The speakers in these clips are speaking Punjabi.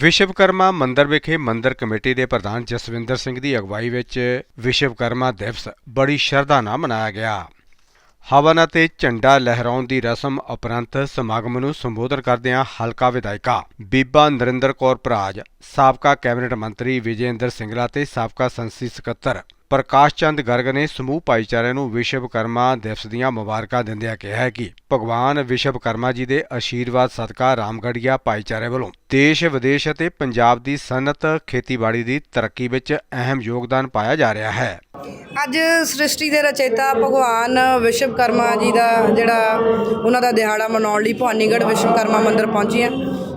ਵਿਸ਼ਵਕਰਮਾ ਮੰਦਿਰ ਵਿਖੇ ਮੰਦਿਰ ਕਮੇਟੀ ਦੇ ਪ੍ਰਧਾਨ ਜਸਵਿੰਦਰ ਸਿੰਘ ਦੀ ਅਗਵਾਈ ਵਿੱਚ ਵਿਸ਼ਵਕਰਮਾ ਦਿਵਸ ਬੜੀ ਸ਼ਰਧਾ ਨਾਲ ਮਨਾਇਆ ਗਿਆ। ਹਵਨ ਅਤੇ ਝੰਡਾ ਲਹਿਰਾਉਣ ਦੀ ਰਸਮ ਉਪਰੰਤ ਸਮਾਗਮ ਨੂੰ ਸੰਬੋਧਨ ਕਰਦਿਆਂ ਹਲਕਾ ਵਿਧਾਇਕਾ ਬੀਬਾ ਨਰਿੰਦਰ ਕੌਰ ਭਰਾਜ, ਸਾਬਕਾ ਕੈਬਨਿਟ ਮੰਤਰੀ ਵਿਜੇਂਦਰ ਸਿੰਗਲਾ ਤੇ ਸਾਬਕਾ ਸੰਸਦੀ ਸਕੱਤਰ ਪ੍ਰਕਾਸ਼ ਚੰਦ ਗਰਗ ਨੇ ਸਮੂਹ ਭਾਈਚਾਰੇ ਨੂੰ ਵਿਸ਼ਵਕਰਮਾ ਦਿਵਸ ਦੀਆਂ ਮੁਬਾਰਕਾਂ ਦਿੰਦਿਆਂ ਕਿਹਾ ਹੈ ਕਿ ਭਗਵਾਨ ਵਿਸ਼ਵਕਰਮਾ ਜੀ ਦੇ ਆਸ਼ੀਰਵਾਦ ਸਦਕਾ ਰਾਮਗੜੀਆ ਭਾਈਚਾਰੇ ਵੱਲੋਂ ਦੇਸ਼, ਵਿਦੇਸ਼ ਅਤੇ ਪੰਜਾਬ ਦੀ ਸਨਅਤ ਖੇਤੀਬਾੜੀ ਦੀ ਤਰੱਕੀ ਵਿੱਚ ਅਹਿਮ ਯੋਗਦਾਨ ਪਾਇਆ ਜਾ ਰਿਹਾ ਹੈ। ਅੱਜ ਸ੍ਰਿਸ਼ਟੀ ਦੇ ਰਚੇਤਾ ਭਗਵਾਨ ਵਿਸ਼ਵਕਰਮਾ ਜੀ ਦਾ ਜਿਹੜਾ ਉਹਨਾਂ ਦਾ ਦਿਹਾੜਾ ਮਨਾਉਣ ਲਈ ਭਵਾਨੀਗੜ੍ਹ ਵਿਸ਼ਵਕਰਮਾ ਮੰਦਿਰ ਪਹੁੰਚੀ ਹਾਂ।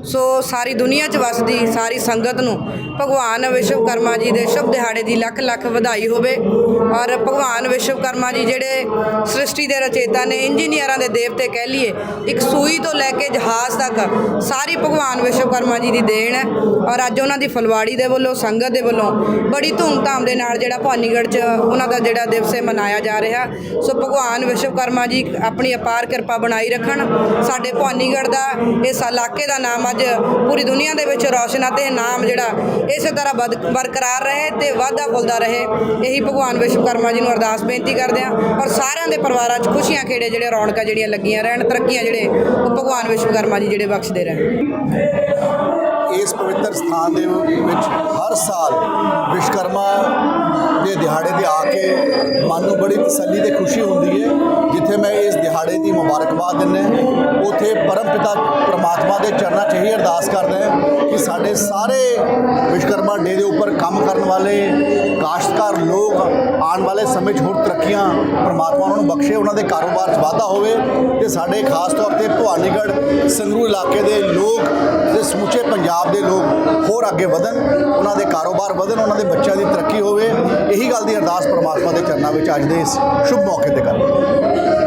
ਸੋ ਸਾਰੀ ਦੁਨੀਆ 'ਚ ਵਸਦੀ, ਸਾਰੀ ਸੰਗਤ ਨੂੰ ਭਗਵਾਨ ਵਿਸ਼ਵਕਰਮਾ ਜੀ ਦੇ ਸ਼ੁਭ ਦਿਹਾੜੇ ਦੀ ਲੱਖ ਲੱਖ ਵਧਾਈ ਹੋਵੇ ਔਰ ਭਗਵਾਨ ਵਿਸ਼ਵਕਰਮਾ ਜੀ ਜਿਹੜੇ ਸ੍ਰਿਸ਼ਟੀ ਦੇ ਰਚੇਤਾ ਨੇ, ਇੰਜੀਨੀਅਰਾਂ ਦੇ ਦੇਵਤੇ ਕਹਿ ਲਈਏ, ਇੱਕ ਸੂਈ ਤੋਂ ਲੈ ਕੇ ਜਹਾਜ਼ ਤੱਕ ਸਾਰੀ ਭਗਵਾਨ ਵਿਸ਼ਵਕਰਮਾ ਜੀ ਦੀ ਦੇਣ ਹੈ ਔਰ ਅੱਜ ਉਹਨਾਂ ਦੀ ਫਲਵਾੜੀ ਦੇ ਵੱਲੋਂ, ਸੰਗਤ ਦੇ ਵੱਲੋਂ ਬੜੀ ਧੂਮਧਾਮ ਦੇ ਨਾਲ ਜਿਹੜਾ ਭਵਾਨੀਗੜ੍ਹ 'ਚ ਉਹਨਾਂ ਦਾ ਜਿਹੜਾ ਦਿਵਸ ਹੈ ਮਨਾਇਆ ਜਾ ਰਿਹਾ। ਸੋ ਭਗਵਾਨ ਵਿਸ਼ਵਕਰਮਾ ਜੀ ਆਪਣੀ ਅਪਾਰ ਕਿਰਪਾ ਬਣਾਈ ਰੱਖਣ। ਸਾਡੇ ਭਵਾਨੀਗੜ੍ਹ ਦਾ ਇਸ ਇਲਾਕੇ ਦਾ ਨਾਮ ਅੱਜ ਅੱਜ ਪੂਰੀ ਦੁਨੀਆ ਦੇ ਵਿੱਚ ਰੌਸ਼ਨ ਅਤੇ ਤੇ ਨਾਮ ਜਿਹੜਾ ਇਸੇ ਤਰ੍ਹਾਂ ਬਦ- ਬਰਕਰਾਰ ਰਹੇ ਤੇ ਵਾਧਾ ਫੁੱਲਦਾ ਰਹੇ। ਇਹੀ ਭਗਵਾਨ ਵਿਸ਼ਵਕਰਮਾ ਜੀ ਨੂੰ ਅਰਦਾਸ ਬੇਨਤੀ ਕਰਦੇ ਹਾਂ ਔਰ ਸਾਰਿਆਂ ਦੇ ਪਰਿਵਾਰਾਂ 'ਚ ਖੁਸ਼ੀਆਂ ਖੇੜੇ ਜਿਹੜੇ ਰੌਣਕਾਂ ਜਿਹੜੀਆਂ ਲੱਗੀਆਂ ਰਹਿਣ, ਤਰੱਕੀਆਂ ਜਿਹੜੇ ਉਹ ਭਗਵਾਨ ਵਿਸ਼ਵਕਰਮਾ ਜੀ ਜਿਹੜੇ ਬਖਸ਼ਦੇ ਰਹਿਣ। ਇਸ ਪਵਿੱਤਰ ਸਥਾਨ ਦੇ ਵਿੱਚ ਹਰ ਸਾਲ ਵਿਸ਼ਕਰਮਾ ਦਿਹਾੜੇ ਤੇ ਆ ਕੇ ਮਨ ਨੂੰ ਬੜੀ ਤਸੱਲੀ ਤੇ ਖੁਸ਼ੀ ਹੁੰਦੀ ਹੈ ਜਿੱਥੇ ਮੈਂ ਇਸ ਦਿਹਾੜੇ ਦੀ ਮੁਬਾਰਕਬਾਦ ਦਿੰਦਾ ਉਥੇ ਪਰਮ ਪਿਤਾ ਪ੍ਰਮਾਤਮਾ ਦੇ ਚਰਨਾਂ 'ਚ ਹੀ ਅਰਦਾਸ ਕਰਦਾ ਕਿ ਸਾਡੇ ਸਾਰੇ ਵਿਸ਼ਕਰਮਾ ਡੇ ਦੇ ਉੱਪਰ ਕੰਮ ਕਰਨ ਵਾਲੇ, ਕਾਸ਼ਤਕਾਰ ਲੋਕ ਆਉਣ ਵਾਲੇ ਸਮੇਂ 'ਚ ਹੋਰ ਤਰੱਕੀਆਂ ਪ੍ਰਮਾਤਮਾ ਉਹਨਾਂ ਨੂੰ ਬਖਸ਼ੇ, ਉਹਨਾਂ ਦੇ ਕਾਰੋਬਾਰ 'ਚ ਵਾਧਾ ਹੋਵੇ ਤੇ ਸਾਡੇ ਖਾਸ ਤੌਰ ਤੇ ਭਵਾਨੀਗੜ੍ਹ ਸੰਗਰੂਰ ਇਲਾਕੇ ਦੇ ਲੋਕ ਤੇ ਸਮੁੱਚੇ ਪੰਜਾਬ ਦੇ ਲੋਕ ਹੋਰ ਅੱਗੇ ਵਧਣ, ਉਹਨਾਂ ਦੇ ਕਾਰੋਬਾਰ ਵਧਣ, ਉਹਨਾਂ ਦੇ ਬੱਚਿਆਂ ਦੀ ਤਰੱਕੀ ਹੋਵੇ, ਇਹੀ ਗੱਲ ਦੀ ਅਰਦਾਸ ਪ੍ਰਮਾਤਮਾ ਦੇ ਚਰਨਾਂ ਵਿੱਚ ਅੱਜ ਦੇ ਇਸ ਸ਼ੁਭ ਮੌਕੇ ਤੇ ਕਰ